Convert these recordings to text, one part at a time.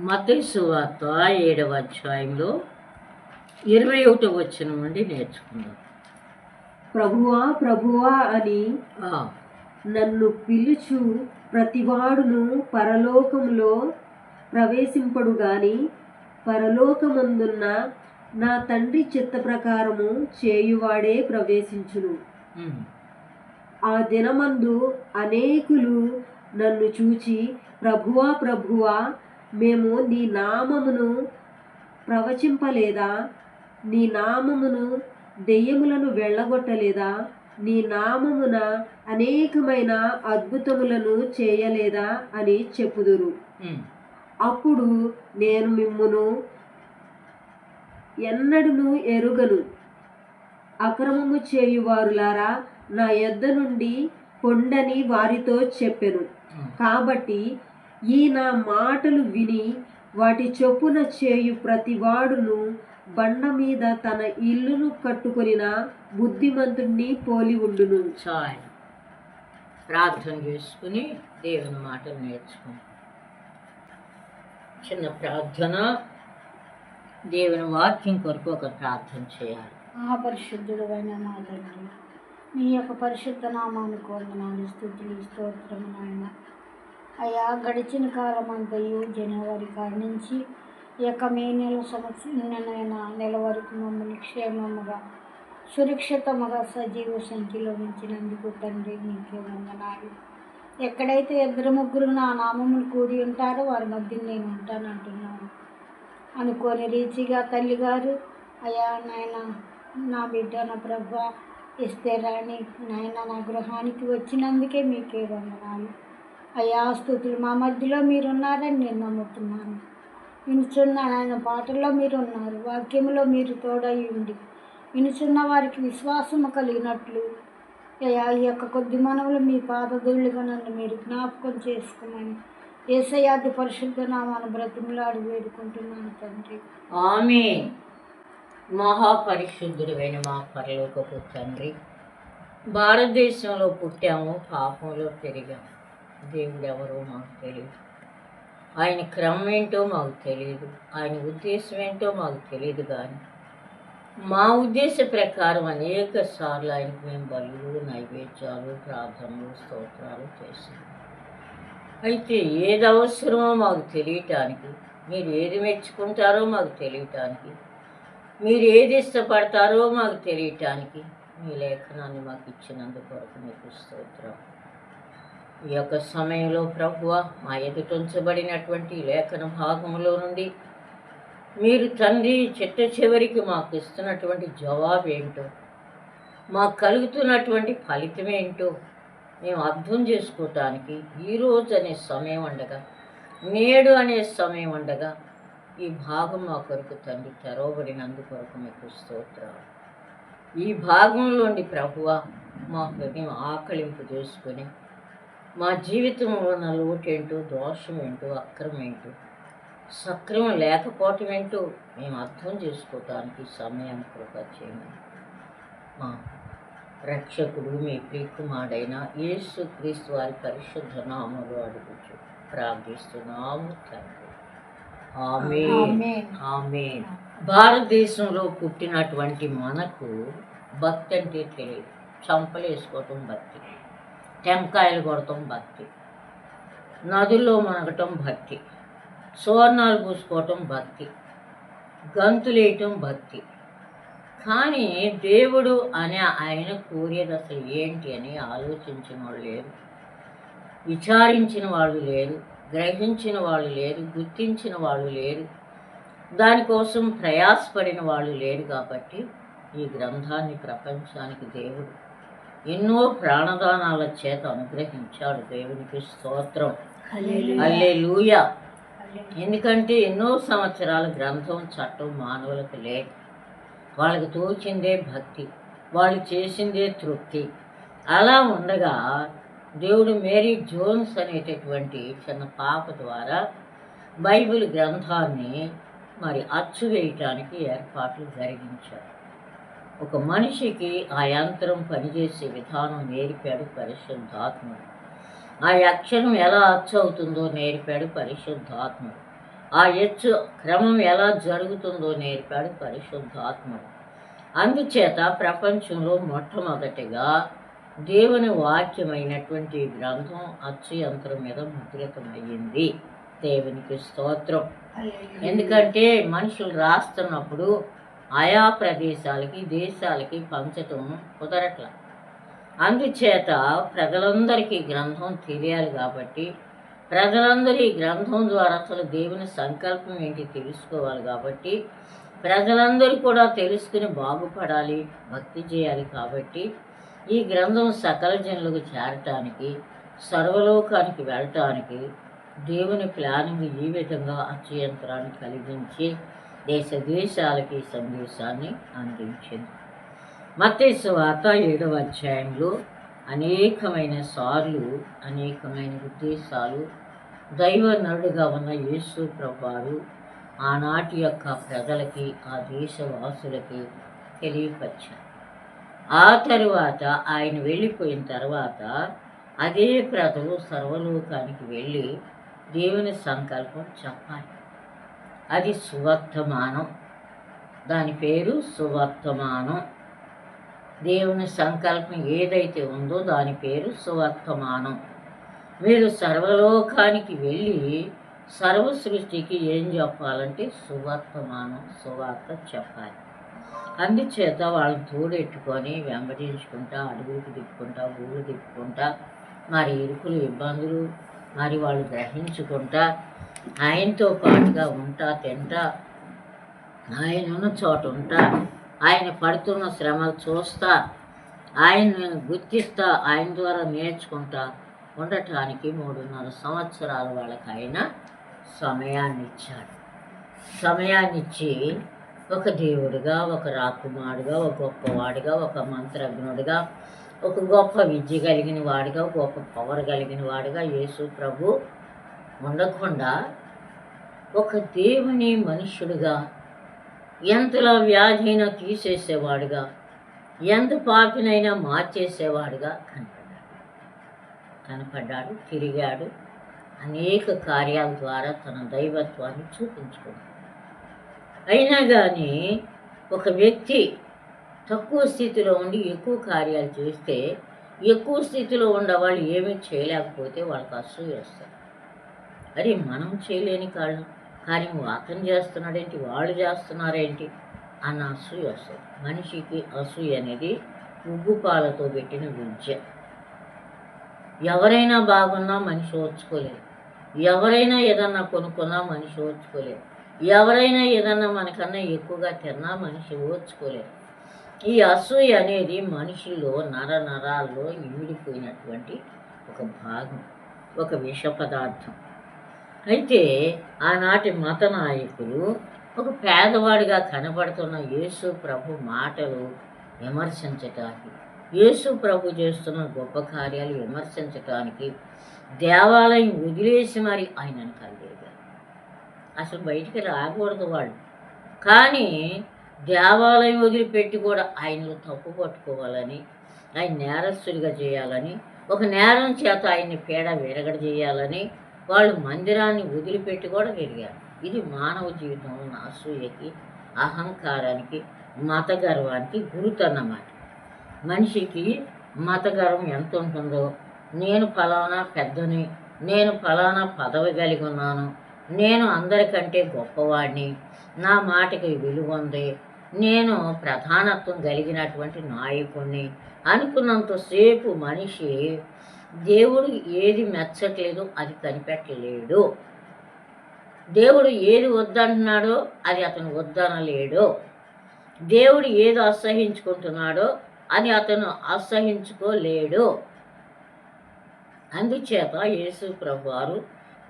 మతేసు వార్త ఏడవ అధ్యాయంలో ఇరవై ఒకటో వచ్చిన నుండి నేర్చుకుందాం. ప్రభువా ప్రభువా అని నన్ను పిలుచు ప్రతివాడును పరలోకములో ప్రవేశింపడు గాని పరలోకమందున్న నా తండ్రి చిత్త ప్రకారము చేయువాడే ప్రవేశించును. ఆ దినమందు అనేకులు నన్ను చూచి ప్రభువా ప్రభువా మేము నీ నామమును ప్రవచింపలేదా? నీ నామమును దెయ్యములను వెళ్ళగొట్టలేదా? నీ నామమున అనేకమైన అద్భుతములను చేయలేదా? అని చెప్పుదురు. అప్పుడు నేను మిమ్మును ఎన్నడును ఎరుగను. అక్రమము చేయువారులారా నా యొద్ద నుండి పొండని వారితో చెప్పెను. కాబట్టి ఈ నా మాటలు విని వాటి చొప్పున చేయు ప్రతివాడును బండ మీద తన ఇల్లును కట్టుకొనిన బుద్ధిమంతుణ్ణి పోలి ఉండును. చాలు. ప్రార్థన చేసుకుని దేవుని మాటలు నేర్చుకుంటాం చిన్న ప్రార్థన. దేవుని వాక్యం కొరకు ఒక ప్రార్థన చేయాలి. మహాపరిశుద్ధుడు అయిన మా మీ యొక్క పరిశుద్ధ నామానికి వందనాలు స్థుతులు స్తోత్రము నాయన. అయా గడిచిన కాలం అంతయు జనవరి కాడి నుంచి ఈ యొక్క మే నెల సంవత్సరం నెల వరకు మమ్మల్ని క్షేమముగా సురక్షితముగా సజీవ సంఖ్యలో ఉంచినందుకు తండ్రి నీకే వందనాలు. ఎక్కడైతే ఇద్దరు ముగ్గురు నా నామములు కూడి ఉంటారో వారి మధ్య నేను ఉంటానంటున్నాను అనుకోని రీచిగా తల్లిగారు అయా నాయన నా బిడ్డ నా ప్రభ ఇస్తే రాణి నాయన నా గృహానికి వచ్చినందుకే మీకే వందనాలు. అయా స్థుతులు మా మధ్యలో మీరున్నారని నేను నమ్ముతున్నాను. వినుచున్న ఆయన పాటల్లో మీరు ఉన్నారు మీరు తోడయ్యుండి ఉండి వినుచున్న వారికి విశ్వాసము కలిగినట్లు. అయ్యా ఈ యొక్క కొద్ది మనవులు మీ పాదధూళిగా నన్ను మీరు జ్ఞాపకం చేసుకున్నాను. ఏసయాది పరిశుద్ధ నామాను బ్రతిమలాడి వేడుకుంటున్నాను తండ్రి. ఆమె మహాపరిశుద్ధుడైన మా పరలోకపు తండ్రి భారతదేశంలో పుట్టాము పాపంలో పెరిగాము. దేవుడు ఎవరో మాకు తెలియదు ఆయన క్రమం ఏంటో మాకు తెలియదు ఆయన ఉద్దేశం ఏంటో మాకు తెలియదు కానీ మా ఉద్దేశ ప్రకారం అనేక సార్లు ఆయనకు మేము బలులు నైవేద్యాలు ప్రార్థనలు స్తోత్రాలు చేసాము అయితే ఏది అవసరమో మాకు తెలియటానికి మీరు ఏది మెచ్చుకుంటారో మాకు తెలియటానికి మీరు ఏది ఇష్టపడతారో మాకు తెలియటానికి మీ లేఖనాన్ని మాకు ఇచ్చినందుకు మీకు స్తోత్రం. ఈ యొక్క సమయంలో ప్రభువ మా ఎదుటొంచబడినటువంటి లేఖన భాగంలో నుండి మీరు తండ్రి చిట్ట చివరికి మాకు ఇస్తున్నటువంటి జవాబు ఏంటో మాకు కలుగుతున్నటువంటి ఫలితం ఏంటో మేము అర్థం చేసుకోవటానికి ఈరోజు అనే సమయం ఉండగా నేడు అనే సమయం ఉండగా ఈ భాగం మా కొరకు తండ్రి తెరవబడినందు కొరకు మీకు స్తోత్రాలు. ఈ భాగంలోని ప్రభువ మా హృదయం ఆకలింపు చేసుకొని మా జీవితంలో ఉన్న లోటేంటో దోషం ఏంటో అక్రమం ఏంటో సక్రమం లేకపోవటం ఏంటో మేము అర్థం చేసుకోవటానికి సమయం కృప చేయండి. మా రక్షకుడు మీ ప్రియకుమారుడైన యేసు క్రీస్తు వారి పరిశుద్ధ నామములు అడుగుచు ప్రార్థిస్తున్నాము తండ్రి. ఆమేన్. ఆమేన్. భారతదేశంలో పుట్టినటువంటి మనకు భక్తి అంటే తెలియదు. చంపలు వేసుకోవటం భక్తి. టెంకాయలు కొడటం భక్తి నదుల్లో మునగటం భక్తి సువర్ణాలు పూసుకోవటం భక్తి గంతులేయటం భక్తి కానీ దేవుడు అనే ఆయన కోరేది అసలు ఏంటి అని ఆలోచించిన వాళ్ళు లేరు. విచారించిన వాళ్ళు లేరు. గ్రహించిన వాళ్ళు లేరు. గుర్తించిన వాళ్ళు లేరు. దానికోసం ప్రయాసపడిన వాళ్ళు లేరు కాబట్టి ఈ గ్రంథాన్ని ప్రపంచానికి దేవుడు ఎన్నో ప్రాణదానాల చేత అనుగ్రహించాడు దేవునికి స్తోత్రం. అల్లే ఎందుకంటే ఎన్నో సంవత్సరాల గ్రంథం చట్టం మానవులకు లేదు. వాళ్ళకి తోచిందే భక్తి వాళ్ళు చేసిందే తృప్తి. అలా ఉండగా దేవుడు మేరీ జోన్స్ అనేటటువంటి చిన్న పాప ద్వారా బైబిల్ గ్రంథాన్ని మరి అచ్చు వేయటానికి ఏర్పాట్లు జరిగించారు. ఒక మనిషికి ఆ యంత్రం పనిచేసే విధానం నేర్పాడు పరిశుద్ధాత్ముడు. ఆ అక్షరం ఎలా అచ్చు అవుతుందో నేర్పాడు పరిశుద్ధాత్ముడు. ఆ హెచ్చు క్రమం ఎలా జరుగుతుందో నేర్పాడు పరిశుద్ధాత్ముడు. అందుచేత ప్రపంచంలో మొట్టమొదటిగా దేవుని వాక్యమైనటువంటి గ్రంథం అచ్చు యంత్రం మీద ముద్రితమయ్యింది. దేవునికి స్తోత్రం. ఎందుకంటే మనుషులు రాస్తున్నప్పుడు ఆయా ప్రదేశాలకి దేశాలకి పంచటం కుదరట్ల. అందుచేత ప్రజలందరికీ గ్రంథం తెలియాలి కాబట్టి ప్రజలందరూ ఈ గ్రంథం ద్వారా అసలు దేవుని సంకల్పం ఏంటి తెలుసుకోవాలి కాబట్టి ప్రజలందరూ కూడా తెలుసుకుని బాగుపడాలి భక్తి చేయాలి కాబట్టి ఈ గ్రంథం సకల జనులకు చేరటానికి సర్వలోకానికి వెళ్ళటానికి దేవుని ప్లానింగ్ ఈ విధంగా అచ్చయంత్రాన్ని కలిగించి దేశ దేశాలకి సందేశాన్ని అందించింది. మత్తయి వార్త ఏడవ అధ్యాయంలో అనేకమైన సార్లు అనేకమైన ఉద్దేశాలు దైవ నరుడుగా ఉన్న యేసు ప్రభువారు ఆనాటి యొక్క ప్రజలకి ఆ దేశవాసులకి తెలియపరిచారు. ఆ తరువాత ఆయన వెళ్ళిపోయిన తర్వాత అదే ప్రజలు సర్వలోకానికి వెళ్ళి దేవుని సంకల్పం చెప్పాలి. అది సువర్తమానం. దాని పేరు సువర్తమానం. దేవుని సంకల్పం ఏదైతే ఉందో దాని పేరు సువర్తమానం. మీరు సర్వలోకానికి వెళ్ళి సర్వ సృష్టికి ఏం చెప్పాలంటే సువర్తమానం సువార్త చెప్పాలి. అందుచేత వాళ్ళని తోడెట్టుకొని వెంబడించుకుంటా అడుగులకు తిప్పుకుంటా ఊళ్ళు తిప్పుకుంటా మరి ఇరుకులు ఇబ్బందులు మరి వాళ్ళు గ్రహించుకుంటా ఆయనతో పాటుగా ఉంటా తింటా ఆయన ఉన్న చోట ఉంటా ఆయన పడుతున్న శ్రమలు చూస్తా ఆయన గుర్తిస్తా ఆయన ద్వారా నేర్చుకుంటా ఉండటానికి మూడున్నర సంవత్సరాల వాళ్ళకి ఆయన సమయాన్ని ఇచ్చాడు సమయాన్ని ఇచ్చి ఒక దేవుడిగా ఒక రాకుమారుడుగా ఒక గొప్పవాడిగా ఒక మంత్రజ్ఞుడిగా ఒక గొప్ప విద్య కలిగిన వాడిగా గొప్ప పవర్ కలిగిన వాడిగా యేసు ప్రభు ఉండకుండా ఒక దేవుని మనుష్యుడిగా ఎంతలో వ్యాధి అయినా తీసేసేవాడుగా ఎంత పాపినైనా మార్చేసేవాడుగా కనపడ్డాడు. కనపడ్డాడు తిరిగాడు అనేక కార్యాల ద్వారా తన దైవత్వాన్ని చూపించుకున్నాడు. అయినా కానీ ఒక వ్యక్తి తక్కువ స్థితిలో ఉండి ఎక్కువ కార్యాలు చేస్తే ఎక్కువ స్థితిలో ఉండేవాళ్ళు ఏమీ చేయలేకపోతే వాళ్ళకి అసూయ వస్తారు అరే మనం చేయలేని కాళ్ళు కార్యం అతను చేస్తున్నాడేంటి? వాళ్ళు చేస్తున్నారేంటి? అన్న అసూయ వస్తుంది. మనిషికి అసూయ అనేది ఉగ్గు పాలతో పెట్టిన విద్య. ఎవరైనా బాగున్నా మనిషి ఓర్చుకోలేదు ఎవరైనా ఏదన్నా కొనుక్కున్నా మనిషి ఓర్చుకోలేదు ఎవరైనా ఏదన్నా మనకన్నా ఎక్కువగా తిన్నా మనిషి ఓర్చుకోలేదు ఈ అసూయ అనేది మనిషిలో నర నరాల్లో ఇమిడిపోయినటువంటి ఒక భాగం ఒక విష పదార్థం. అయితే ఆనాటి మత నాయకులు ఒక పేదవాడిగా కనబడుతున్న యేసు ప్రభు మాటలు విమర్శించటానికి యేసు ప్రభు చేస్తున్న గొప్ప కార్యాలు విమర్శించటానికి దేవాలయం వదిలేసి మరి ఆయనను కలిగారు అసలు బయటికి రాకూడదు వాళ్ళు. కానీ దేవాలయం వదిలిపెట్టి కూడా ఆయనలో తప్పు పట్టుకోవాలని ఆయన నేరస్తుడిగా చేయాలని ఒక నేరం చేత ఆయన్ని పేడ విరగడ చేయాలని వాళ్ళు మందిరాన్ని వదిలిపెట్టి కూడా తిరిగారు. ఇది మానవ జీవితంలో ఉన్న అసూయకి అహంకారానికి మత గర్వానికి గురుతన్నమాట. మనిషికి మత గర్వం ఎంత ఉంటుందో నేను ఫలానా పెద్దని నేను ఫలానా పదవి కలిగి ఉన్నాను నేను అందరికంటే గొప్పవాడిని నా మాటకి విలువ ఉంది నేను ప్రధానత్వం కలిగినటువంటి నాయకుడిని అనుకున్నంతసేపు మనిషి దేవుడు ఏది మెచ్చట్లేదు అది కనిపెట్టలేడు. దేవుడు ఏది వద్దంటున్నాడో అది అతను వద్దనలేడు. దేవుడు ఏది అసహించుకుంటున్నాడో అది అతను అసహించుకోలేడు. అందుచేత యేసు ప్రభు వారు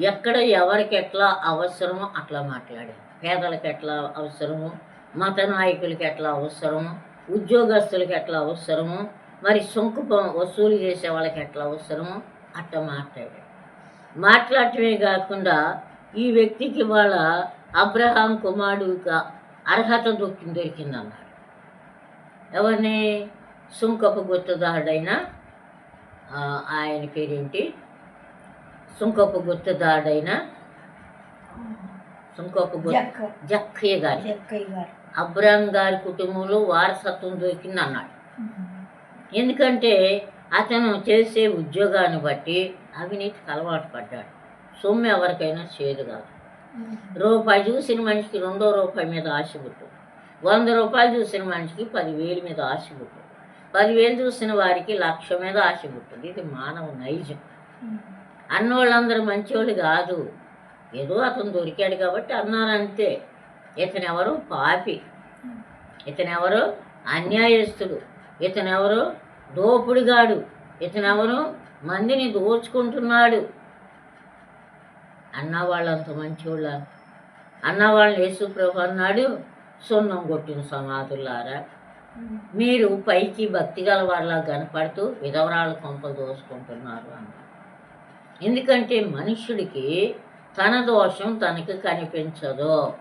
ఎక్కడ ఎవరికి ఎట్లా అవసరమో అట్లా మాట్లాడారు. పేదలకు ఎట్లా అవసరమో మత నాయకులకి ఎట్లా అవసరమో ఉద్యోగస్తులకి ఎట్లా అవసరమో మరి సొంకు వసూలు చేసే వాళ్ళకి ఎట్లా అవసరమో అట్లా మాట్లాడాడు. మాట్లాడటమే కాకుండా ఈ వ్యక్తికి వాళ్ళ అబ్రహాం కుమారుడిగా అర్హత దొక్కి దొరికిందన్నాడు. ఎవరిని? సుంకపు గుర్తుదారుడైన ఆయన పేరేంటి? సుంకపు గుర్తుదారుడైన జక్క జక్కయ్య గారి. జక్కయ్య గారు. కుటుంబంలో వారసత్వం దొరికింది అన్నాడు ఎందుకంటే అతను చేసే ఉద్యోగాన్ని బట్టి అవినీతికి అలవాటు పడ్డాడు. సొమ్ము ఎవరికైనా చేదు కాదు. రూపాయి చూసిన మనిషికి రెండో రూపాయి మీద ఆశ పుట్టు వంద రూపాయలు చూసిన మనిషికి పదివేలు మీద ఆశ పుట్టు పదివేలు చూసిన వారికి లక్ష మీద ఆశ పుట్టింది. ఇది మానవ నైజం. అన్నోళ్ళందరూ మంచోళ్ళు కాదు. ఏదో అతను దొరికాడు కాబట్టి అన్నారు అంతే. ఇతనెవరు పాపి. ఇతనెవరు అన్యాయస్తుడు. ఇతనెవరు దోపుడిగాడు. ఇతనెవరు మందిని దోచుకుంటున్నాడు. అన్న వాళ్ళంత మంచోళ్ళ? అన్న వాళ్ళని యేసుప్రభు అన్నాడు సున్నం కొట్టిన సమాధులారా మీరు పైకి భక్తి గల వాళ్ళ కనపడుతూ విధవరాల కొంపలు దోసుకుంటున్నారు అన్నారు ఎందుకంటే మనుషుడికి తన దోషం తనకి కనిపించదు.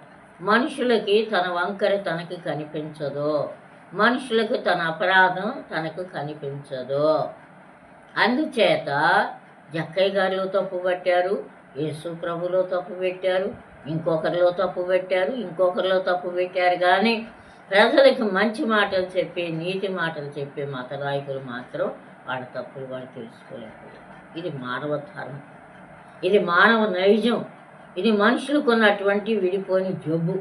మనుషులకి తన వంకర తనకి కనిపించదు. మనుషులకు తన అపరాధం తనకు కనిపించదు. అందుచేత జక్కయ్య గారిలో తప్పు పట్టారు యేసు ప్రభులో తప్పు పెట్టారు ఇంకొకరిలో తప్పు పెట్టారు ఇంకొకరిలో తప్పు పెట్టారు. కానీ ప్రజలకు మంచి మాటలు చెప్పే నీతి మాటలు చెప్పే మత నాయకులు మాత్రం వాళ్ళ తప్పులు వాళ్ళు తెలుసుకోలేకపోయారు. ఇది మానవ ధర్మం. ఇది మానవ నైజం. ఇది మనుషులకు ఉన్నటువంటి విడిపోని జబ్బు.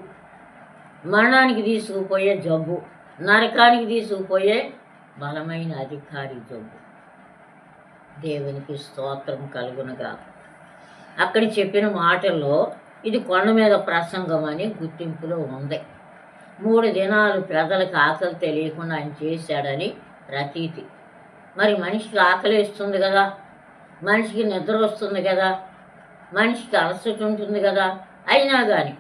మరణానికి తీసుకుపోయే జబ్బు. నరకానికి తీసుకుపోయే బలమైన అధికారి జబ్బు. దేవునికి స్తోత్రం కలుగునగా. అక్కడ చెప్పిన మాటల్లో ఇది కొండ మీద ప్రసంగం అని గుర్తింపులో ఉంది. మూడు దినాలు ప్రజలకు ఆకలి తెలియకుండా ఆయన చేశాడని ప్రతీతి. మరి మనిషికి ఆకలి ఇస్తుంది కదా? మనిషికి నిద్ర వస్తుంది కదా? మనిషికి అలసట ఉంటుంది కదా? అయినా కానీ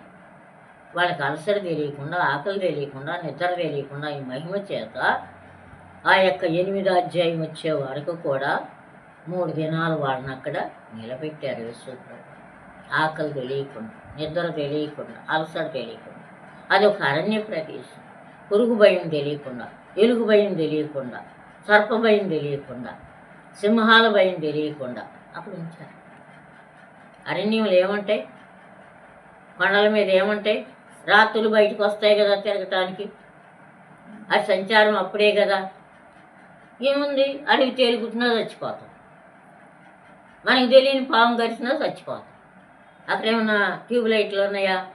వాళ్ళకి అలసట తెలియకుండా ఆకలి తెలియకుండా నిద్ర తెలియకుండా ఈ మహిమ చేత ఆ యొక్క ఎనిమిది అధ్యాయం వచ్చే వరకు కూడా మూడు దినాలు వాళ్ళని అక్కడ నిలబెట్టారు యేసుప్రభు ఆకలి తెలియకుండా నిద్ర తెలియకుండా అలసట తెలియకుండా. అది ఒక అరణ్య ప్రదేశం. పురుగు భయం తెలియకుండా ఎలుగు భయం తెలియకుండా సర్ప భయం తెలియకుండా సింహాల భయం తెలియకుండా అక్కడ ఉంచారు. అరణ్యములు ఏమంటాయి కొండల మీద ఏమంటాయి రాత్రులు బయటకు వస్తాయి కదా తిరగటానికి. ఆ సంచారం అప్పుడే కదా. ఏముంది? అడవి తేలుకుంటున్నా చచ్చిపోతాం. మనకి తెలియని పాము గరిచినా చచ్చిపోతాం. అక్కడేమన్నా ట్యూబ్ లైట్లు ఉన్నాయా?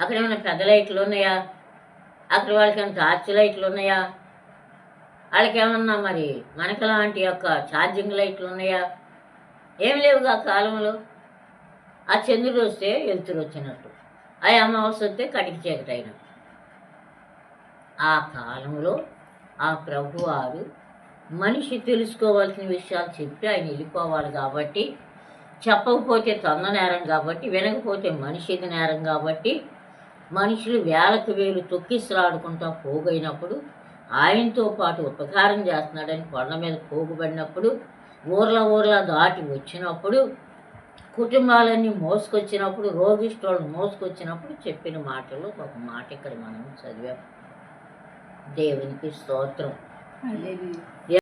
అక్కడేమన్నా పెద్ద లైట్లు ఉన్నాయా? అక్కడ వాళ్ళకి ఏమైనా టార్చ్ లైట్లు ఉన్నాయా? వాళ్ళకి ఏమన్నా మరి మనకు లాంటి యొక్క ఛార్జింగ్ లైట్లు ఉన్నాయా? ఏం లేవుగా కాలంలో. ఆ చంద్రుడు వస్తే వెళ్తురు వచ్చినట్టు. ఆ అమావాస్య వస్తే కటికి చీకటైన ఆ కాలంలో ఆ ప్రభువారు మనిషి తెలుసుకోవాల్సిన విషయాలు చెప్పి ఆయన వెళ్ళిపోవాలి కాబట్టి చెప్పకపోతే తొంద నేరం కాబట్టి వినకపోతే మనిషిది నేరం కాబట్టి మనుషులు వేలకు వేలు తొక్కిసలాడుకుంటా పోగైనప్పుడు ఆయనతో పాటు ఉపకారం చేస్తున్నాడని కొండ మీద పోగుబడినప్పుడు ఊర్ల ఊర్ల దాటి వచ్చినప్పుడు కుటుంబాలన్నీ మోసుకొచ్చినప్పుడు రోగిష్టోళ్ళు మోసుకొచ్చినప్పుడు చెప్పిన మాటలు ఒక మాట ఇక్కడ మనం చదివాం. దేవునికి స్తోత్రం.